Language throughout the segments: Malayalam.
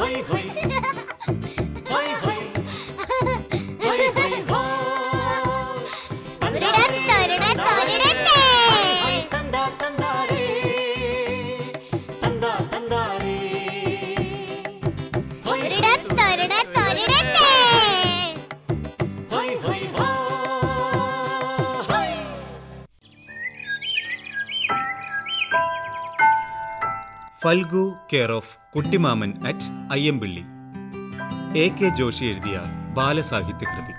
可以可以。Phalgu care of Kuttimaman at Ayyampilly. A K Joshi എഴുതിയ ബാലസാഹിത്യകൃതി.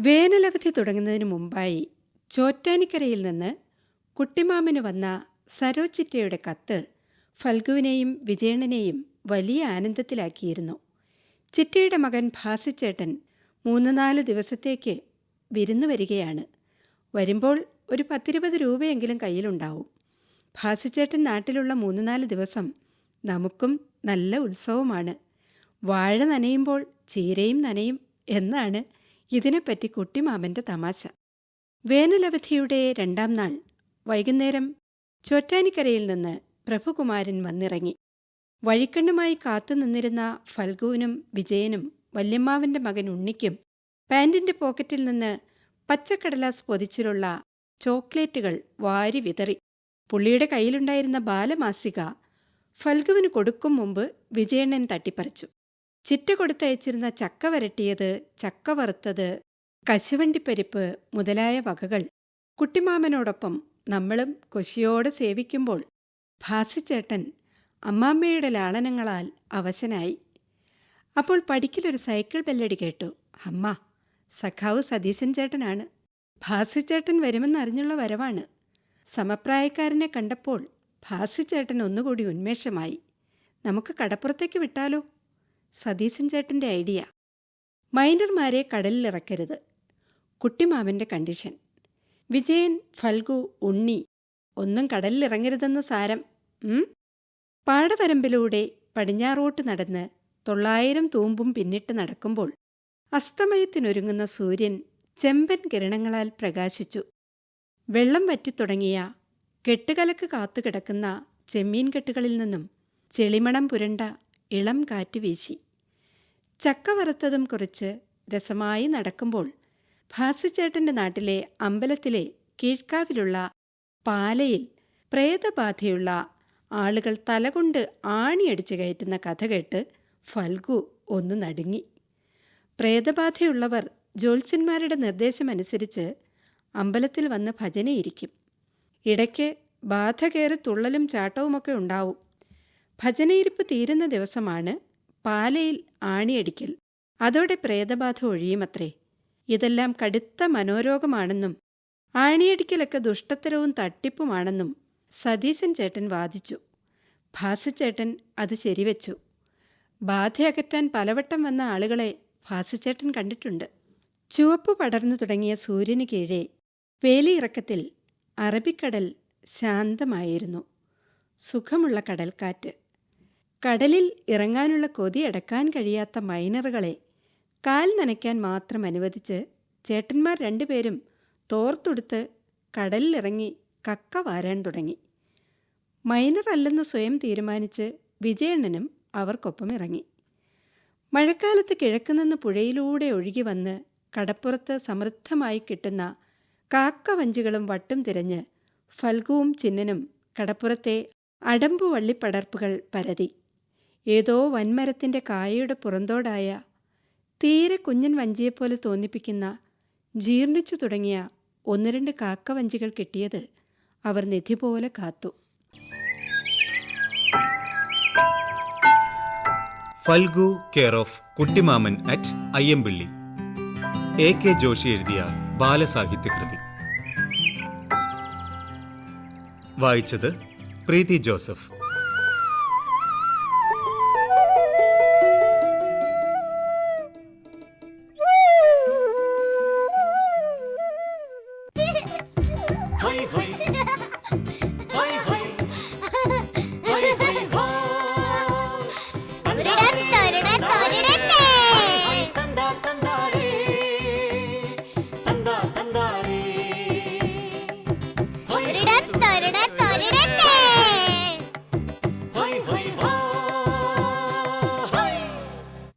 വേനലവധി തുടങ്ങുന്നതിന് മുമ്പായി ചോറ്റാനിക്കരയിൽ നിന്ന് കുട്ടിമാമന് വന്ന സരോച്ചിറ്റയുടെ കത്ത് ഫൽഗുവിനെയും വിജയണ്ണനെയും വലിയ ആനന്ദത്തിലാക്കിയിരുന്നു. ചിറ്റയുടെ മകൻ ഭാസിച്ചേട്ടൻ മൂന്ന് നാല് ദിവസത്തേക്ക് വിരുന്നു വരികയാണ്. വരുമ്പോൾ ഒരു പത്തിരുപത് രൂപയെങ്കിലും കയ്യിലുണ്ടാവും. ഭാസിച്ചേട്ടൻ നാട്ടിലുള്ള മൂന്ന് നാല് ദിവസം നമുക്കും നല്ല ഉത്സവമാണ്. വാഴ നനയുമ്പോൾ ചീരയും നനയും എന്നാണ് ഇതിനെപ്പറ്റി കുട്ടിമാമന്റെ തമാശ. വേനലവധിയുടെ രണ്ടാം നാൾ വൈകുന്നേരം ചോറ്റാനിക്കരയിൽ നിന്ന് പ്രഭുകുമാരൻ വന്നിറങ്ങി. വഴിക്കണ്ണുമായി കാത്തുനിന്നിരുന്ന ഫൽഗുവിനും വിജയനും വല്യമ്മാവന്റെ മകൻ ഉണ്ണിക്കും പാൻറിന്റെ പോക്കറ്റിൽ നിന്ന് പച്ചക്കടലാസ് പൊതിച്ചിലുള്ള ചോക്ലേറ്റുകൾ വാരി വിതറി. പുള്ളിയുടെ കയ്യിലുണ്ടായിരുന്ന ബാലമാസിക ഫൽഗുവിന് കൊടുക്കും മുമ്പ് വിജയണ്ണൻ തട്ടിപ്പറിച്ചു. ചിറ്റ കൊടുത്തയച്ചിരുന്ന ചക്ക വരട്ടിയത് ചക്ക വറുത്തത് കശുവണ്ടിപ്പരിപ്പ് മുതലായ വകകൾ. കുട്ടിമാമനോടൊപ്പം നമ്മളും കൊശിയോടെ സേവിക്കുമ്പോൾ ഭാസിച്ചേട്ടൻ അമ്മാമ്മയുടെ ലാളനങ്ങളാൽ അവശനായി. അപ്പോൾ പടിക്കലൊരു സൈക്കിൾ ബെല്ലടി കേട്ടു. അമ്മ സഖാവ് സതീശൻ ചേട്ടനാണ്. ഭാസിച്ചേട്ടൻ വരുമെന്നറിഞ്ഞുള്ള വരവാണ്. സമപ്രായക്കാരനെ കണ്ടപ്പോൾ ഭാസിച്ചേട്ടൻ ഒന്നുകൂടി ഉന്മേഷമായി. നമുക്ക് കടപ്പുറത്തേക്ക് വിട്ടാലോ? സതീശൻ ചേട്ടന്റെ ഐഡിയ. മൈനർമാരെ കടലിലിറക്കരുത്. കുട്ടിമാമന്റെ കണ്ടീഷൻ. വിജയൻ ഫൽഗു ഉണ്ണി ഒന്നും കടലിലിറങ്ങരുതെന്ന് സാരം? പാടവരമ്പിലൂടെ പടിഞ്ഞാറോട്ട് നടന്ന് തൊള്ളായിരം തൂമ്പും പിന്നിട്ട് നടക്കുമ്പോൾ അസ്തമയത്തിനൊരുങ്ങുന്ന സൂര്യൻ ചെമ്പൻ കിരണങ്ങളാൽ പ്രകാശിച്ചു. വെള്ളം വറ്റിത്തുടങ്ങിയ കെട്ടുകലക്ക് കാത്തുകിടക്കുന്ന ചെമ്മീൻ കെട്ടുകളിൽ നിന്നും ചെളിമണം പുരണ്ട ഇളം കാറ്റ് വീശി. ചക്ക വറുത്തതും കുറിച്ച് രസമായി നടക്കുമ്പോൾ ഭാസിച്ചേട്ടന്റെ നാട്ടിലെ അമ്പലത്തിലെ കീഴ്ക്കാവിലുള്ള പാലയിൽ പ്രേതബാധയുള്ള ആളുകൾ തലകൊണ്ട് ആണിയടിച്ചു കയറ്റുന്ന കഥ കേട്ട് ഫൽഗു ഒന്ന് നടുങ്ങി. പ്രേതബാധയുള്ളവർ ജ്യോത്സ്യന്മാരുടെ നിർദ്ദേശമനുസരിച്ച് അമ്പലത്തിൽ വന്ന് ഭജനയിരിക്കും. ഇടയ്ക്ക് ബാധ കയറി തുള്ളലും ചാട്ടവുമൊക്കെ ഉണ്ടാവും. ഭജനയിരിപ്പ് തീരുന്ന ദിവസമാണ് പാലയിൽ ആണിയടിക്കൽ. അതോടെ പ്രേതബാധ ഒഴിയുമത്രേ. ഇതെല്ലാം കടുത്ത മനോരോഗമാണെന്നും ആണിയടിക്കലൊക്കെ ദുഷ്ടത്തരവും തട്ടിപ്പുമാണെന്നും സതീശൻ ചേട്ടൻ വാദിച്ചു. ഭാസുചേട്ടൻ അത് ശരിവെച്ചു. ബാധ അകറ്റാൻ പലവട്ടം വന്ന ആളുകളെ ഭാസുചേട്ടൻ കണ്ടിട്ടുണ്ട്. ചുവപ്പ് പടർന്നു തുടങ്ങിയ സൂര്യന് കീഴേ വേലിയിറക്കത്തിൽ അറബിക്കടൽ ശാന്തമായിരുന്നു. സുഖമുള്ള കടൽക്കാറ്റ്. കടലിൽ ഇറങ്ങാനുള്ള കൊതി അടക്കാൻ കഴിയാത്ത മൈനറുകളെ കാൽ നനയ്ക്കാൻ മാത്രം അനുവദിച്ച് ചേട്ടന്മാർ രണ്ടുപേരും തോർത്തൊടുത്ത് കടലിലിറങ്ങി കക്ക വാരാൻ തുടങ്ങി. മൈനർ അല്ലെന്ന് സ്വയം തീരുമാനിച്ച് വിജയണ്ണനും അവർക്കൊപ്പം ഇറങ്ങി. മഴക്കാലത്ത് കിഴക്കുനിന്ന് പുഴയിലൂടെ ഒഴുകി വന്ന് കടപ്പുറത്ത് സമൃദ്ധമായി കിട്ടുന്ന കാക്കവഞ്ചികളും വട്ടും തിരഞ്ഞ് ഫൽഗുവും ചിന്നനും കടപ്പുറത്തെ അടമ്പു വള്ളിപ്പടർപ്പുകൾ പരതി. ഏതോ വൻമരത്തിന്റെ കായയുടെ പുറന്തോടായ തീരെ കുഞ്ഞൻ വഞ്ചിയെപ്പോലെ തോന്നിപ്പിക്കുന്ന ജീർണിച്ചു തുടങ്ങിയ ഒന്ന് രണ്ട് കാക്കവഞ്ചികൾ കിട്ടിയത് അവർ നിധി പോലെ കാത്തു. Phalgu care of Kuttimaman at Ayyampilly. A K Joshi എഴുതിയ ബാലസാഹിത്യകൃതി. വായിച്ചത് പ്രീതി ജോസഫ്.